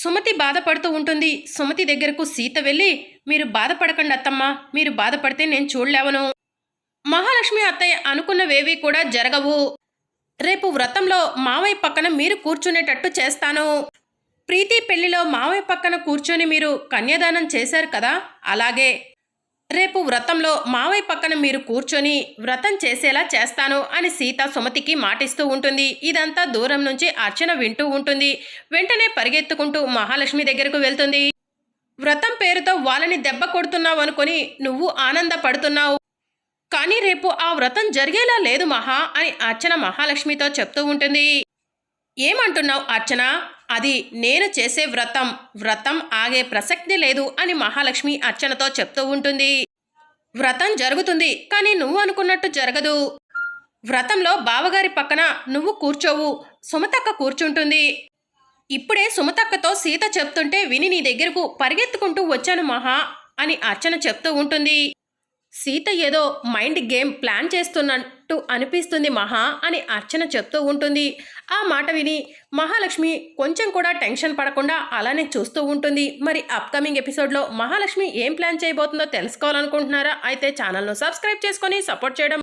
సుమతి బాధపడుతూ ఉంటుంది. సుమతి దగ్గరకు సీత వెళ్ళి మీరు బాధపడకండి అత్తమ్మ మీరు బాధపడితే నేను చూడలేవను. మహాలక్ష్మి అత్తయ్య అనుకున్నవేవి కూడా జరగవు. రేపు వ్రతంలో మావయ్య పక్కన మీరు కూర్చునేటట్టు చేస్తాను. ప్రీతి పెళ్ళిలో మావయ్య పక్కన కూర్చొని మీరు కన్యాదానం చేశారు కదా అలాగే. రేపు వ్రతంలో మావయ్య పక్కన మీరు కూర్చొని వ్రతం చేసేలా చేస్తాను అని సీత సుమతికి మాటిస్తూ ఉంటుంది. ఇదంతా దూరం నుంచి అర్చన వింటూ ఉంటుంది. వెంటనే పరిగెత్తుకుంటూ మహాలక్ష్మి దగ్గరకు వెళ్తుంది. వ్రతం పేరుతో వాళ్ళని దెబ్బ కొడుతున్నావు అనుకొని నువ్వు ఆనందపడుతున్నావు. కానీ రేపు ఆ వ్రతం జరిగేలా లేదు మహా అని అర్చన మహాలక్ష్మితో చెప్తూ ఉంటుంది. ఏమంటున్నావు అర్చన? అది నేను చేసే వ్రతం. వ్రతం ఆగే ప్రసక్తి లేదు అని మహాలక్ష్మి అర్చనతో చెప్తూ ఉంటుంది. వ్రతం జరుగుతుంది కానీ నువ్వు అనుకున్నట్టు జరగదు. వ్రతంలో బావగారి పక్కన నువ్వు కూర్చోవు సుమతక్క కూర్చుంటుంది. ఇప్పుడే సుమతక్కతో సీత చెప్తుంటే విని నీ దగ్గరకు పరిగెత్తుకుంటూ వచ్చాను మహా అని అర్చన చెప్తూ ఉంటుంది. సీత ఏదో మైండ్ గేమ్ ప్లాన్ చేస్తున్నట్టు అనిపిస్తుంది మహా అని అర్చన చెప్తూ ఉంటుంది. ఆ మాట విని మహాలక్ష్మి కొంచెం కూడా టెన్షన్ పడకుండా అలానే చూస్తూ ఉంటుంది. మరి అప్కమింగ్ ఎపిసోడ్లో మహాలక్ష్మి ఏం ప్లాన్ చేయబోతుందో తెలుసుకోవాలనుకుంటున్నారా? అయితే ఛానల్ను సబ్స్క్రైబ్ చేసుకొని సపోర్ట్ చేయడం